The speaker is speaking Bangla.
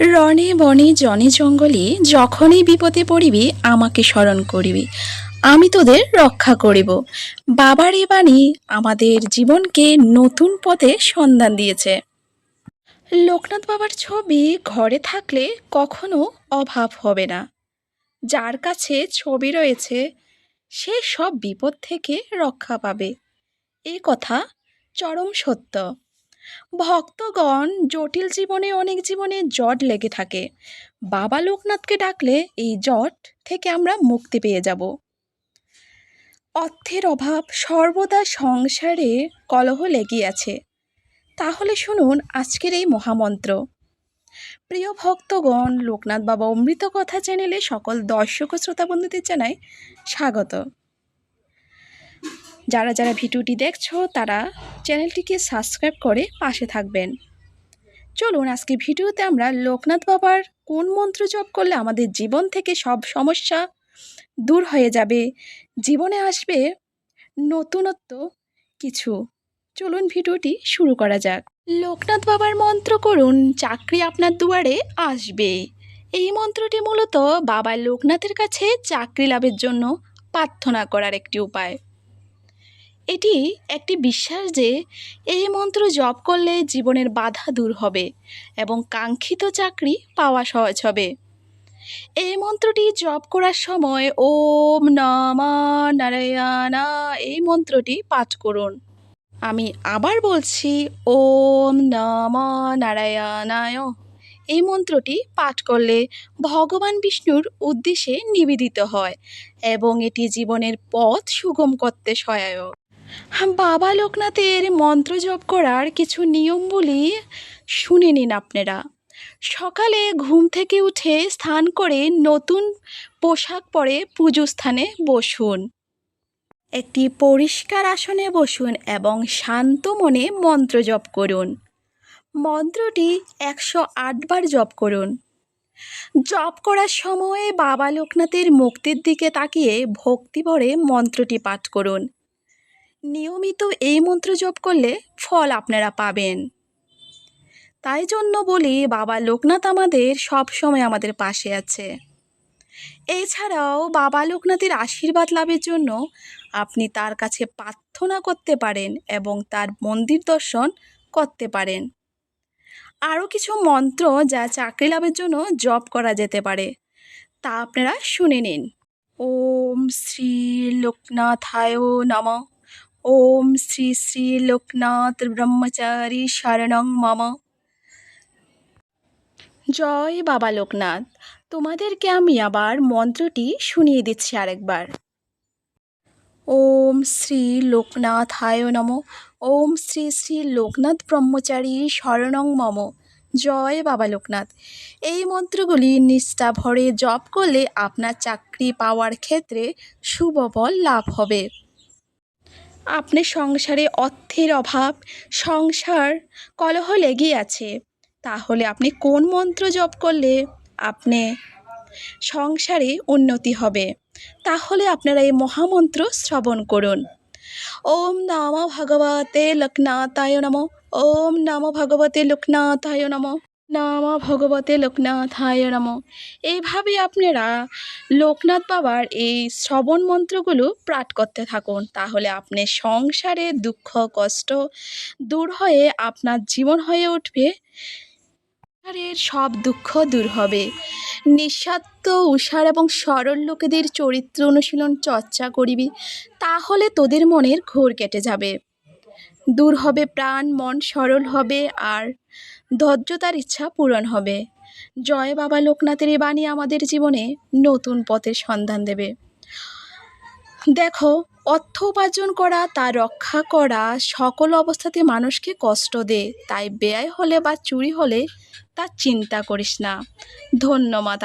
রণে বনে জনে জঙ্গলে যখনই বিপদে পড়িবি, আমাকে স্মরণ করিবি। আমি তোদের রক্ষা করিব। বাবার এ বাণী আমাদের জীবনকে নতুন পথে সন্ধান দিয়েছে। লোকনাথ বাবার ছবি ঘরে থাকলে কখনো অভাব হবে না। যার কাছে ছবি রয়েছে, সে সব বিপদ থেকে রক্ষা পাবে। এ কথা চরম সত্য। ভক্তগণ জটিল জীবনে অনেক জীবনে জট লেগে থাকে। বাবা লোকনাথকে ডাকলে এই জট থেকে আমরা মুক্তি পেয়ে যাব। অর্থের অভাব সর্বদা সংসারে কলহ লেগে আছে। তাহলে শুনুন আজকের এই মহামন্ত্র। প্রিয় ভক্তগণ, লোকনাথ বাবা অমৃত কথা চ্যানেলে সকল দর্শক ও শ্রোতা বন্ধুদের জানাই স্বাগত। যারা যারা ভিডিওটি দেখছ, তারা চ্যানেলটিকে সাবস্ক্রাইব করে পাশে থাকবেন। চলুন, আজকে ভিডিওতে আমরা লোকনাথ বাবার কোন মন্ত্র জপ করলে আমাদের জীবন থেকে সব সমস্যা দূর হয়ে যাবে, জীবনে আসবে নতুনত্ব কিছু? চলুন, ভিডিওটি শুরু করা যাক। লোকনাথ বাবার মন্ত্র করুন, চাকরি আপনার দুয়ারে আসবে। এই মন্ত্রটি মূলত বাবা লোকনাথের কাছে চাকরি লাভের জন্য প্রার্থনা করার একটি উপায়। এটি একটি বিশ্বাস যে এই মন্ত্র জপ করলে জীবনের বাধা দূর হবে এবং কাঙ্ক্ষিত চাকরি পাওয়া সহজ হবে। এই মন্ত্রটি জপ করার সময় ওম নমা নারায়ণা এই মন্ত্রটি পাঠ করুন। আমি আবার বলছি ওম নম নারায়ণায়। এই মন্ত্রটি পাঠ করলে ভগবান বিষ্ণুর উদ্দেশ্যে নিবেদিত হয় এবং এটি জীবনের পথ সুগম করতে সহায়ক। হ্যাঁ, বাবা লোকনাথের মন্ত্র জপ করার কিছু নিয়মগুলি শুনে নিন আপনারা। সকালে ঘুম থেকে উঠে স্নান করে নতুন পোশাক পরে পুজো স্থানে বসুন। একটি পরিষ্কার আসনে বসুন এবং শান্ত মনে মন্ত্র জপ করুন। মন্ত্রটি একশো আটবার জপ করুন। জপ করার সময়ে বাবা লোকনাথের মুক্তির দিকে তাকিয়ে ভক্তি ভরে মন্ত্রটি পাঠ করুন। নিয়মিত এই মন্ত্র জপ করলে ফল আপনারা পাবেন। তাই জন্য বলি, বাবা লোকনাথ আমাদের সব সময় আমাদের পাশে আছে। এছাড়াও বাবা লোকনাথের আশীর্বাদ লাভের জন্য আপনি তার কাছে প্রার্থনা করতে পারেন এবং তার মন্দির দর্শন করতে পারেন। আরও কিছু মন্ত্র যা চাকরি লাভের জন্য জপ করা যেতে পারে, তা আপনারা শুনে নিন। ওম শ্রী লোকনাথায় নমঃ। ওম শ্রী শ্রী লোকনাথ ব্রহ্মচারী শরণং মম জয় বাবা লোকনাথ। তোমাদেরকে আমি আবার মন্ত্রটি শুনিয়ে দিচ্ছি আরেকবার। ওম শ্রী লোকনাথায় নম ওম শ্রী শ্রী লোকনাথ ব্রহ্মচারী শরণং মম জয় বাবা লোকনাথ। এই মন্ত্রগুলি নিষ্ঠা ভরে জপ করলে আপনার চাকরি পাওয়ার ক্ষেত্রে শুভ ফল লাভ হবে। আপনি সংসারে অর্থের অভাব, সংসার কলহ লেগেই আছে। তাহলে আপনি কোন মন্ত্র জপ করলে আপনি সংসারে উন্নতি হবে? তাহলে আপনারা এই মহামন্ত্র শ্রবণ করুন। ওম নাম ভগবতে লোকনাথায় নম। ওম নাম ভগবতে লোকনাথায় নম। নাম ভগবতে লোকনাথায় নম। এইভাবে আপনারা লোকনাথ বাবার এই শ্রবণ মন্ত্রগুলো পাঠ করতে থাকুন। তাহলে আপনি সংসারে দুঃখ, কষ্ট দূর হয়ে আপনার জীবন হয়ে উঠবে। সব দুঃখ দূর হবে। নিঃস্বার্থ, উষার এবং সরল লোকেদের চরিত্র অনুশীলন, চর্চা করিবি, তাহলে তোদের মনের ঘোর কেটে যাবে। দূর হবে প্রাণ, মন সরল হবে আর ধৈর্যতার ইচ্ছা পূরণ হবে। জয় বাবা লোকনাথের এই বাণী আমাদের জীবনে নতুন পথের সন্ধান দেবে। দেখো, অর্থ উপার্জন করা, তা রক্ষা করা সকল অবস্থাতে মানুষকে কষ্ট দে। তাই ব্যয় হলে বা চুরি হলে তা চিন্তা করিস না। ধন্যবাদ।